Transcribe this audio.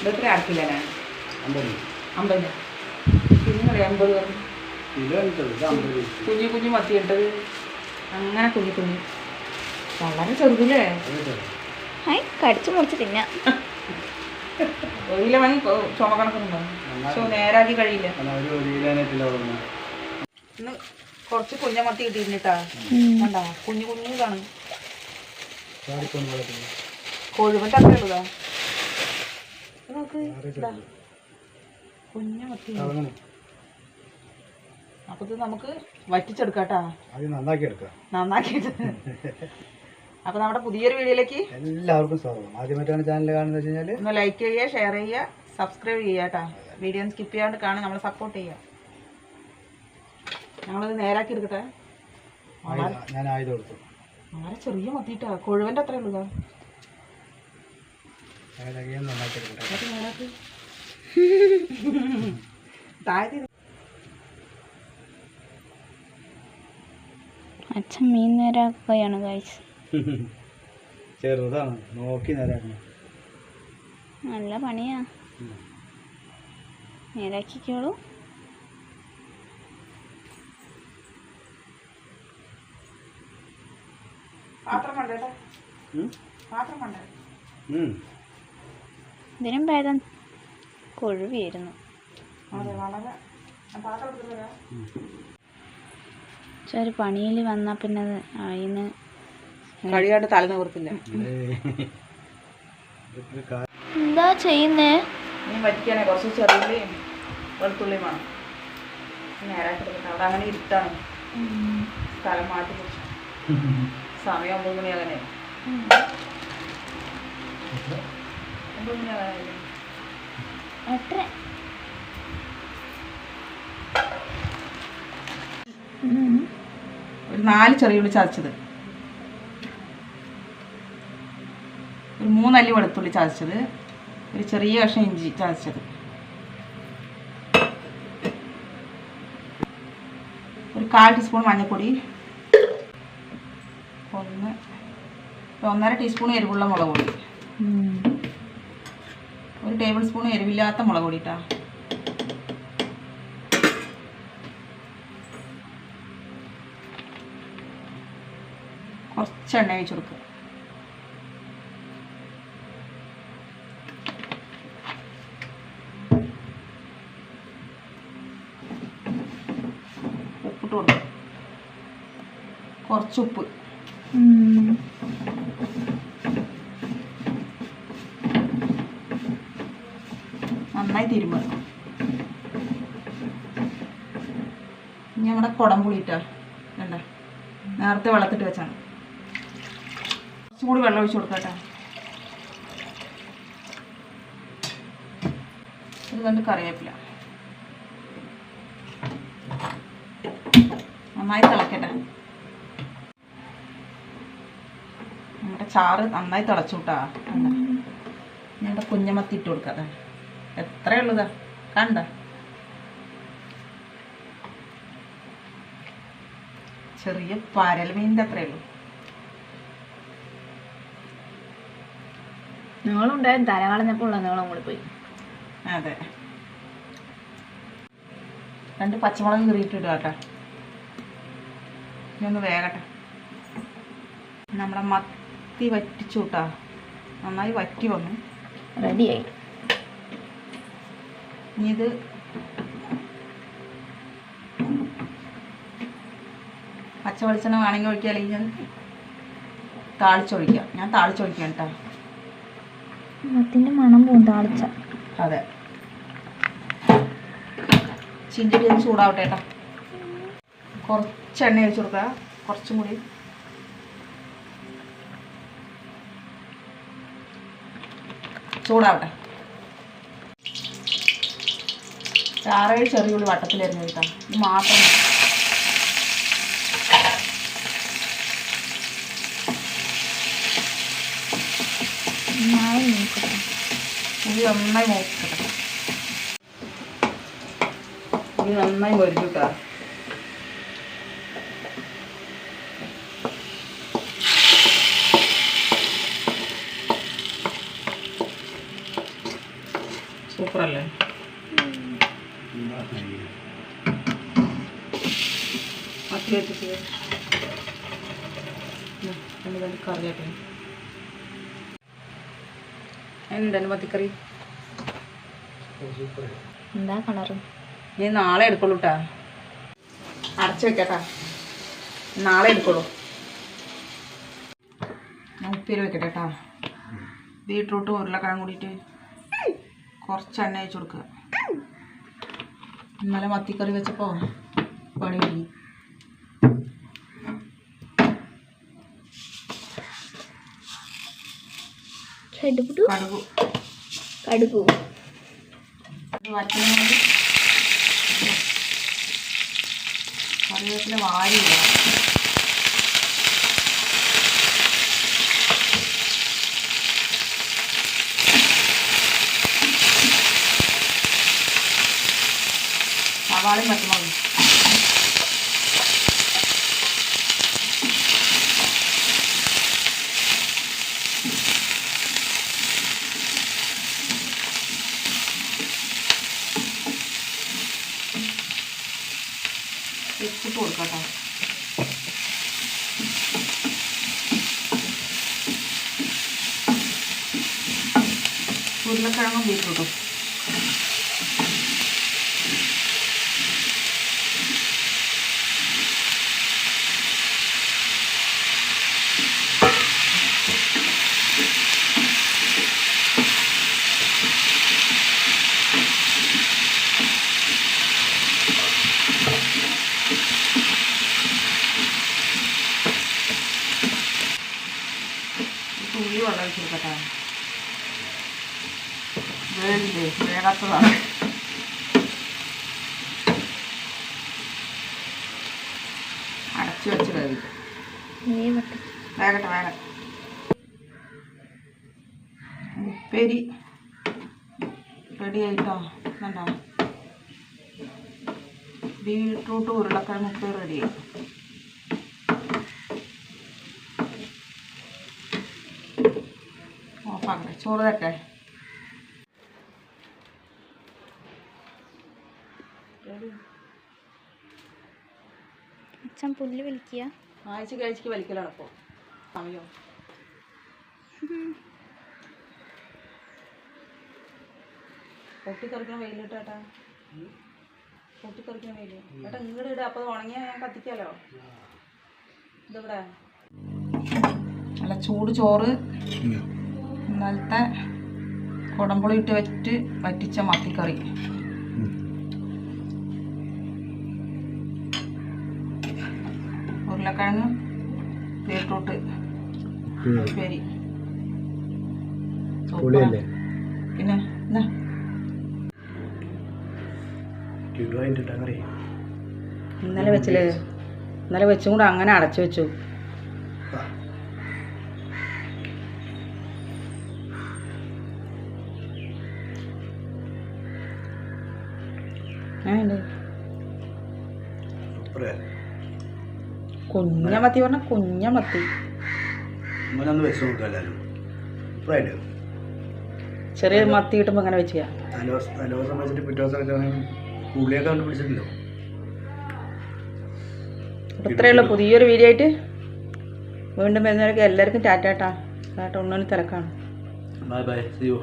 ഇതെത്ര അമ്പത്. പിന്നെ പറഞ്ഞു അമ്പത്? കുഞ്ഞു കുഞ്ഞു മത്തി ഇട്ടത് അങ്ങനെ കുഞ്ഞു കുഞ്ഞു. വളരെ ചെറുതല്ലേ കടിച്ചു മുറിച്ച് തിന്നാം. ഒരു കിലോ ചുമ പക്ഷെ നേരാക്കി കഴിയില്ല. ഇന്ന് കുറച്ച് കുഞ്ഞ മത്തി കിട്ടിയിരുന്നിട്ടാ. കണ്ടാ? കുഞ്ഞു കുഞ്ഞു ഇതാണ്. ചാടിക്കൊണ്ട് കൊഴുവന്റെ അത്ര ഉള്ളതാ കുഞ്ഞ മത്തി അപ്പൊ ഇത് നമുക്ക് വറ്റിച്ചെടുക്കാട്ടാ. നന്നാക്കി എടുക്കുക നന്നാക്കിയിട്ട്. അപ്പൊ നമ്മുടെ പുതിയൊരു വീഡിയോയിലേക്ക് എല്ലാവർക്കും സ്വാഗതം. ആദ്യമായിട്ടാണ് ചാനൽ കാണുന്നത് വെച്ച് കഴിഞ്ഞാൽ ഒന്ന് ലൈക്ക് ചെയ്യുക ഷെയർ ചെയ്യുക സബ്സ്ക്രൈബ് ചെയ്യുക കേട്ടാ വീഡിയോ സ്കിപ്പ് ചെയ്യാണ്ട് കാണുക നമ്മളെ സപ്പോർട്ട് ചെയ്യുക. ഞങ്ങളിത് നേരാക്കി എടുക്കട്ടെ? ഞാൻ ആയുധം കൊടുത്തു വളരെ ചെറിയ മത്തിയിട്ടാ കൊഴുവന്റെ അത്ര നന്നാക്കി അച്ഛൻ മീൻ നേരാക്കുകയാണ് ഗൈസ് ചെറുതാണ്. നോക്കി നേരാക്കണം. നല്ല പണിയാ. നേരാക്കിക്കോളൂ. പാത്രം കണ്ടേട്ടാ പാത്രം കണ്ടേ. ഇതിനും ഭേദം. കൊഴുവിയായിരുന്നു. വരാം. പക്ഷെ ഒരു പണിയിൽ വന്നാൽ പിന്നെ അത് അതിന് കഴിയാണ്ട് തല നിവർത്തില്ല എന്താ ചെയ്യുന്നേ? ഇനി വറ്റിക്കാനേ കുറച്ച് ചെറിയുള്ളിയും വെളുത്തുള്ളിയും വേണം. അവിടെ അങ്ങനെ ഇരുട്ടാണ്. സ്ഥലം മാറ്റി സമയം ഒമ്പത് മണി അങ്ങനെ ഒരു നാല് ചെറിയുള്ളി ചതച്ചത്. ഒരു മൂന്നല്ലി വെളുത്തുള്ളി ചതച്ചത്. ഒരു ചെറിയ കഷ്ണം ഇഞ്ചി ചതച്ചത്. ഒരു കാൽ ടീസ്പൂൺ മഞ്ഞൾപ്പൊടി. ഒന്ന് ഒന്നര ടീസ്പൂൺ എരിവുള്ള മുളക് പൊടി. ടേബിൾ സ്പൂൺ എരിവില്ലാത്ത മുളക് പൊടി ഇട്ടാ കുറച്ച് എണ്ണ ഒഴിച്ച് കൊടുക്കുക ഉപ്പിട്ട് കൊടുക്കുക കുറച്ച് ഉപ്പ്. നന്നായി ഞങ്ങളുടെ ഇനി നമ്മുടെ കുടംപുളി വേണ്ട നേരത്തെ വെള്ളത്തിട്ട് വെച്ചാണ്. ചൂട് കൂടി വെള്ളം ഒഴിച്ച് കൊടുക്കട്ടെ. ഇത് കണ്ട് കറിവേപ്പില. നന്നായി തിളക്കട്ടെ. ചാറ് നന്നായി തിളച്ചു കൂട്ടാ ഞങ്ങളുടെ കുഞ്ഞമത്തി ഇട്ട് കൊടുക്കാതെ എത്രയുള്ളതാ? കണ്ട? ചെറിയ പരൽ മീനിന്റെ അത്രയേ ഉള്ളൂ. നിങ്ങളുണ്ടായും തല കളഞ്ഞപ്പോൾ ഉള്ള നീളം കൂടി പോയി. അതെ. രണ്ട് പച്ചമുളക് കീറിയിട്ടിടുക കേട്ടോ. ഇനി ഒന്ന് വേകട്ടെ നമ്മുടെ മത്തി വറ്റിച്ചു കൂട്ടാ. നന്നായി വറ്റി വന്നു. റെഡിയായി ഇനി ഇത് പച്ച വെളിച്ചെണ്ണ വേണമെങ്കിൽ ഒഴിക്കുക അല്ലെങ്കിൽ ഞാൻ താളിച്ചൊഴിക്കാം ഞാൻ താളിച്ചൊഴിക്കാം കേട്ടോ. മണം പോകും താളിച്ച. അതെ. ചിഞ്ചടി ഒന്ന് ചൂടാവട്ടെ കേട്ടോ. കുറച്ച് എണ്ണ ഒഴിച്ചു കൊടുക്കുക. കുറച്ചും കൂടി. ചൂടാവട്ടെ. ആറേഴ് ചെറിയുള്ളി വട്ടത്തിലായിരുന്നു കേട്ടോ ഇത് മാത്രം ഉള്ളി നന്നായി നോക്കട്ടെ ഉള്ളി നന്നായി മൊരിഞ്ഞു കേട്ടോ സൂപ്പറല്ലേ? മത്തി എന്താണ് മത്തിക്കറി എന്താ കളറ് നീ നാളെ എടുക്കുള്ളൂ കേട്ടാ അടച്ചു വെക്കട്ടാ. നാളെ എടുക്കുള്ളൂ. ഞാൻ ഉപ്പേരി വെക്കട്ടെ കേട്ടാ ബീട്രൂട്ടും ഉരുളക്കിഴങ്ങ് കൂടിയിട്ട് കുറച്ച് എണ്ണ അയച്ചു കൊടുക്കുക. ഇന്നലെ മത്തിക്കറി വെച്ചപ്പോൾ പണി കഴിഞ്ഞു കടുകു. കടുകു. കൊണ്ട് കറിവേപ്പില വാരിയില്ല സവാളയും പച്ചമുളകും. വെച്ചിട്ട് കൊടുക്കാം കേട്ടോ ഉരുളക്കിഴങ്ങും ബീറ്റ്റൂട്ടും. വേകാത്തതാണ് അടച്ചു വെച്ച് വേവിക്കും. വേഗട്ടെ ഉപ്പേരി റെഡി ആയിട്ടോ? കണ്ടോ ബീട്രൂട്ട് ഉരുളക്കിഴങ്ങ് ഉപ്പേരി റെഡിയായി ചോറ് തട്ടെ അച്ഛൻ പുല്ല് വലിക്കുക. ആഴ്ച കഴിച്ചു വലിക്കലാണ് ഇപ്പോൾ സമയം. പൊട്ടിക്കറിക്കണ വെയിലിട്ടാ പൊട്ടിത്തെറിക്കണം വെയിൽ ഏട്ടാ ഇങ്ങോട്ട് ഇടുക അപ്പോൾ ഉണങ്ങിയാൽ ഞാൻ കത്തിക്കാലോ? ഇതിവിടെ? നല്ല ചൂട് ചോറ്. ഇന്നലത്തെ കുടമ്പുളി ഇട്ട് വെച്ചിട്ട് വറ്റിച്ച മത്തിക്കറി. ഉരുളക്കിഴങ്ങ് ബീട്രൂട്ട് ഉപ്പേരി. പിന്നെ എന്നാ ഇന്നലെ വെച്ചില്ലേ? ഇന്നലെ വെച്ചും കൂടെ അങ്ങനെ അടച്ചു വെച്ചു. അങ്ങനെയുണ്ട് കുഞ്ഞ മത്തി പറഞ്ഞ കുഞ്ഞ മത്തി. ചെറിയ മത്തി കിട്ടുമ്പോൾ അങ്ങനെ വെച്ചാ ഇത്രയേ ഉള്ളൂ പുതിയൊരു വീഡിയോ ആയിട്ട്. വീണ്ടും വരുന്നവരൊക്കെ എല്ലാവർക്കും ടാറ്റാട്ടാ ടാറ്റ ഉണ്ണന് തിരക്കാണ്. Bye bye. C U